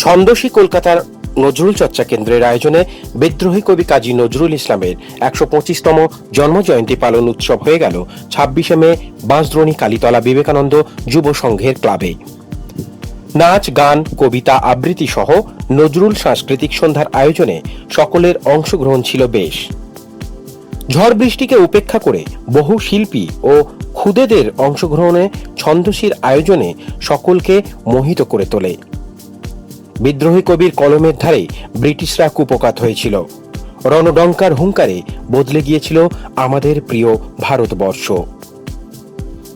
ছন্দসী কলকাতার নজরুল চর্চা কেন্দ্রের আয়োজনে বিদ্রোহী কবি কাজী নজরুল ইসলামের একশো পঁচিশতম জন্মজয়ন্তী পালন উৎসব হয়ে গেল ছাব্বিশে মে বাঁশদ্রোণী কালীতলা বিবেকানন্দ যুব সংঘের ক্লাবে। নাচ, গান, কবিতা আবৃত্তি সহ নজরুল সাংস্কৃতিক সন্ধ্যার আয়োজনে সকলের অংশগ্রহণ ছিল বেশ। ঝড় বৃষ্টিকে উপেক্ষা করে বহু শিল্পী ও খুদেদের অংশগ্রহণে ছন্দসীর আয়োজনে সকলকে মোহিত করে তোলে। বিদ্রোহী কবির কলমের ধারে ব্রিটিশরা কুপকাত হয়েছিল। রণডঙ্কার হুঙ্কারে বদলে গিয়েছিল আমাদের প্রিয় ভারতবর্ষ।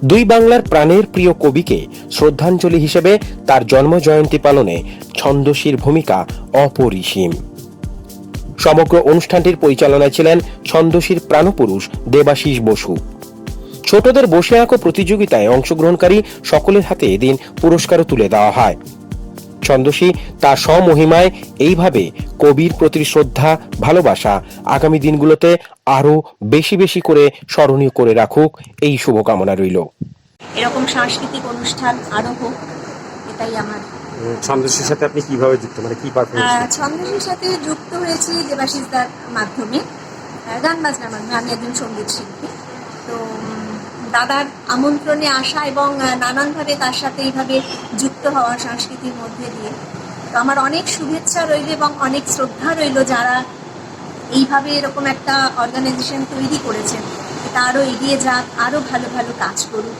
দুই বাংলার প্রাণের প্রিয় কবিকে শ্রদ্ধাঞ্জলি হিসেবে তার জন্মজয়ন্তী পালনে ছন্দসীর ভূমিকা অপরিসীম। সমগ্র অনুষ্ঠানটির পরিচালনায় ছিলেন ছন্দসীর প্রাণপুরুষ দেবাশিস বসু। ছোটদের বসে আঁকো প্রতিযোগিতায় অংশগ্রহণকারী সকলের হাতে এদিন পুরস্কারও তুলে দেওয়া হয়। ছন্দসী তার স্বমহিমায় এইভাবে কবির প্রতি শ্রদ্ধা ভালোবাসা আগামী দিনগুলোতে আরও বেশি বেশি করে স্মরণীয় করে রাখুক এই শুভকামনা রইল। এরকম সাংস্কৃতিক অনুষ্ঠান আরও হোক এটাই আমার। ছন্দশ্রীর সাথে আপনি কীভাবে যুক্ত? মানে কি পারফরমেন্স আহ, ছন্দসের সাথে যুক্ত হয়েছি দেবাশিসদার মাধ্যমে গান বাজনার মাধ্যমে। আমি একজন সংগীত শিল্পী। তো দাদার আমন্ত্রণে আসা এবং নানানভাবে তার সাথে এইভাবে যুক্ত হওয়া সংস্কৃতির মধ্যে দিয়ে। তো আমার অনেক শুভেচ্ছা রইল এবং অনেক শ্রদ্ধা রইল যারা এইভাবে এরকম একটা অর্গানাইজেশন তৈরি করেছেন। এটা আরও এগিয়ে যাক আরও ভালো ভালো কাজ করুক।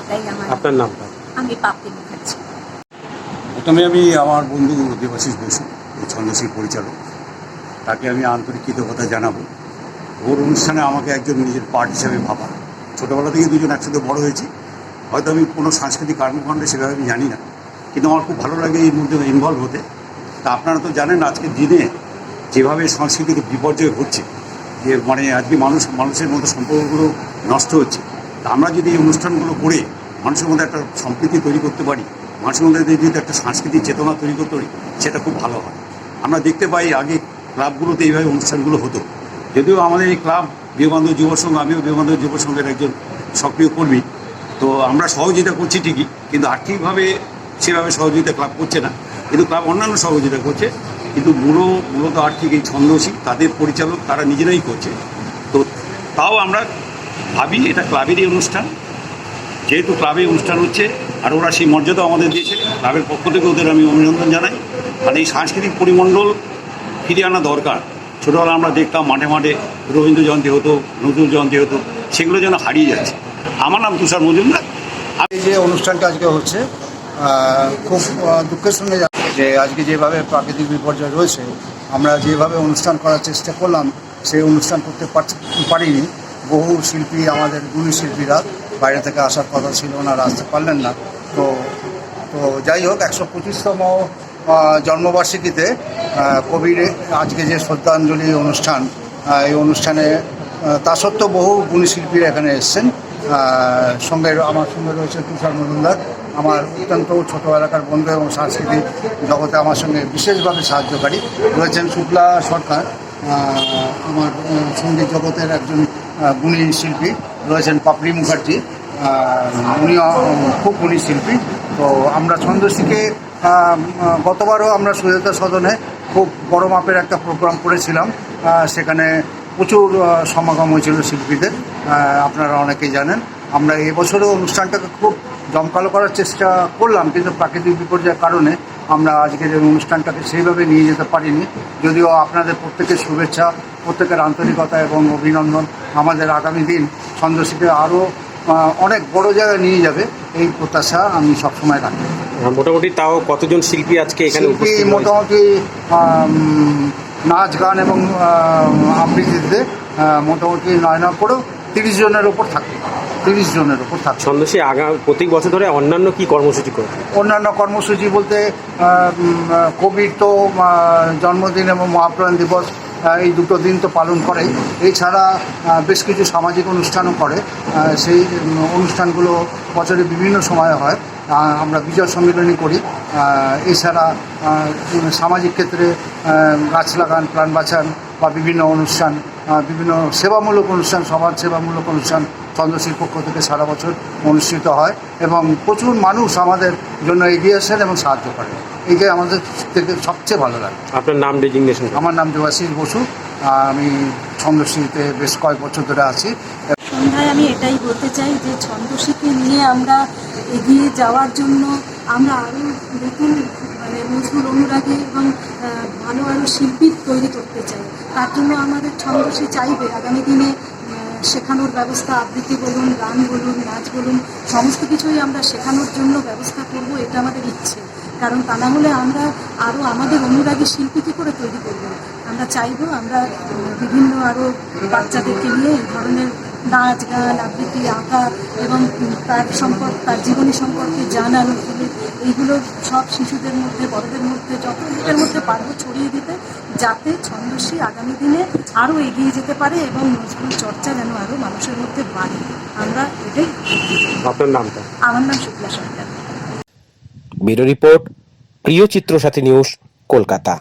এটাই আমার আপনার নামটা আমি পাপড়ি মুখার্জি। প্রথমে আমি আমার বন্ধু দেবাশিস বসু এই ছন্দশীল পরিচালক। তাকে আমি আন্তরিক কৃতজ্ঞতা জানাব। ওর অনুষ্ঠানে আমাকে একজন নিজের পার্ট হিসাবে ভাবা। ছোটোবেলা থেকে দুজন একসাথে বড় হয়েছি। হয়তো আমি কোনো সাংস্কৃতিক কর্মকাণ্ডে সেভাবে আমি জানি না। কিন্তু আমার খুব ভালো লাগে এই মধ্যে ইনভলভ হতে। তা আপনারা তো জানেন আজকের দিনে যেভাবে সাংস্কৃতিক বিপর্যয় ঘটছে, যে মানে আজকে মানুষ, মানুষের মধ্যে সম্পর্কগুলো নষ্ট হচ্ছে। তা আমরা যদি এই অনুষ্ঠানগুলো করে মানুষের মধ্যে একটা সম্প্রীতি তৈরি করতে পারি, মানুষের মধ্যে যদি একটা সাংস্কৃতিক চেতনা তৈরি করতে পারি, সেটা খুব ভালো হয়। আমরা দেখতে পাই আগে ক্লাবগুলোতে এইভাবে অনুষ্ঠানগুলো হতো। যদিও আমাদের এই ক্লাব বিবেকানন্দ যুব সংঘ, আমিও বিবেকানন্দ যুব সংঘের একজন সক্রিয় কর্মী। তো আমরা সহযোগিতা করছি ঠিকই, কিন্তু আর্থিকভাবে সেভাবে সহযোগিতা ক্লাব করছে না। কিন্তু ক্লাব অন্যান্য সহযোগিতা করছে, কিন্তু মূল, মূলত আর্থিক এই ছন্দসী, তাদের পরিচালক তারা নিজেরাই করছে। তো তাও আমরা ভাবি এটা ক্লাবেরই অনুষ্ঠান, যেহেতু ক্লাবে অনুষ্ঠান হচ্ছে, আর ওরা সেই মর্যাদা আমাদের দিয়েছে, ক্লাবের পক্ষ থেকে ওদের আমি অভিনন্দন জানাই। আর এই সাংস্কৃতিক পরিমণ্ডল ফিরিয়ে আনা দরকার। ছোটোবেলা আমরা দেখতাম মাঠে মাঠে রবীন্দ্র জয়ন্তী হতো, নজরুল জয়ন্তী হতো, সেগুলো যেন হারিয়ে যাচ্ছে। আমার নাম তুষার মজুমদার। আমি যে অনুষ্ঠানটা আজকে হচ্ছে খুব দুঃখের সঙ্গে যে আজকে যেভাবে প্রাকৃতিক বিপর্যয় রয়েছে, আমরা যেভাবে অনুষ্ঠান করার চেষ্টা করলাম, সেই অনুষ্ঠান করতে পারিনি। বহু শিল্পী, আমাদের গুণী শিল্পীরা বাইরে থেকে আসার কথা ছিল না আসতে পারলেন না। তো তো যাই হোক, একশো পঁচিশতম জন্মবার্ষিকীতে কবির আজকে যে শ্রদ্ধাঞ্জলি অনুষ্ঠান এই অনুষ্ঠানে তা সত্ত্বেও বহু গুণী শিল্পীরা এখানে এসছেন। সঙ্গে আমার সঙ্গে রয়েছে তুষার মজুমদার, আমার অত্যন্ত ছোটো এলাকার বন্ধু এবং সাংস্কৃতিক জগতে আমার সঙ্গে বিশেষভাবে সাহায্যকারী। রয়েছেন শুক্লা সরকার আমার সংগীত জগতের একজন গুণী শিল্পী। রয়েছেন পাপড়ি মুখার্জি উনিও খুব গুণী শিল্পী। তো আমরা ছন্দশ্রীকে গতবারও আমরা সুজাতা সদনে খুব বড় মাপের একটা প্রোগ্রাম করেছিলাম। সেখানে প্রচুর সমাগম হয়েছিল শিল্পীদের। আপনারা অনেকেই জানেন। আমরা এবছরও অনুষ্ঠানটাকে খুব জমকালো করার চেষ্টা করলাম, কিন্তু প্রাকৃতিক বিপর্যয়ের কারণে আমরা আজকের এই অনুষ্ঠানটাকে সেইভাবে নিয়ে যেতে পারিনি। যদিও আপনাদের প্রত্যেকের শুভেচ্ছা, প্রত্যেকের আন্তরিকতা এবং অভিনন্দন আমাদের আগামী দিন ছন্দশ্রীকে আরও অনেক বড় জায়গায় নিয়ে যাবে, এই প্রত্যাশা আমি সবসময় রাখি। মোটামুটি তাও কতজন শিল্পী আজকে এখানে উপস্থিত মোটামুটি নাচ গান এবং আবৃত্তিতে মোটামুটি নয় নয় করেও তিরিশ জনের ওপর থাকে তিরিশ জনের ওপর থাকে ছন্দশ্রী আগা প্রত্যেক বছর ধরে অন্যান্য কি কর্মসূচি করে? অন্যান্য কর্মসূচি বলতে কবির তো জন্মদিন এবং মহাপ্রাণ দিবস এই দুটো দিন তো পালন করে এছাড়া বেশ কিছু সামাজিক অনুষ্ঠানও করে। সেই অনুষ্ঠানগুলো বছরে বিভিন্ন সময় হয়। আমরা বিজয় সম্মিলনী করি। এছাড়া সামাজিক ক্ষেত্রে গাছ লাগান প্রাণ বাঁচান বা বিভিন্ন অনুষ্ঠান বিভিন্ন সেবামূলক অনুষ্ঠান সমাজ সেবামূলক অনুষ্ঠান চন্দ্রশীল পক্ষ থেকে সারা বছর অনুষ্ঠিত হয় এবং প্রচুর মানুষ আমাদের জন্য এগিয়ে আসেন এবং সাহায্য করেন। এইটাই আমাদের থেকে সবচেয়ে ভালো লাগে। আপনার নাম ডেজিগনেশন? আমার নাম দেবাশিস বসু। আমি চন্দ্রশীলতে বেশ কয়েক বছর ধরে আছি। আমি এটাই বলতে চাই যে ছন্দশীকে নিয়ে আমরা এগিয়ে যাওয়ার জন্য আমরা আরও নতুন মানে নজরুল অনুরাগী এবং ভালো আরও শিল্পী তৈরি করতে চাই। তার জন্য আমাদের ছন্দশী চাইবে। আগামী দিনে শেখানোর ব্যবস্থা, আবৃত্তি বলুন, গান বলুন, নাচ বলুন, সমস্ত কিছুই আমরা শেখানোর জন্য ব্যবস্থা করব, এটা আমাদের ইচ্ছে। কারণ তা না হলে আমরা আরও আমাদের অনুরাগী শিল্পী কী করে তৈরি করব? আমরা চাইব আমরা বিভিন্ন আরও বাচ্চাদেরকে নিয়ে এই ধরনের নাচ গান আবৃত্তি আঁকা এবং তার সম্পর্ক তার জীবনী সম্পর্কে জানানো এগুলো এইগুলো সব শিশুদের মধ্যে বড়দের মধ্যে যত লোকের মধ্যে পারব ছড়িয়ে দিতে যাতে ছন্দশ্রী আগামী দিনে আরও এগিয়ে যেতে পারে এবং নজরুল চর্চা যেন আরও মানুষের মধ্যে বাড়ে। আমরা এটাই আপনার নামটা? আমার নাম শুক্লা সরকার। ব্যুরো রিপোর্ট প্রিয় চিত্র সাথী নিউজ কলকাতা।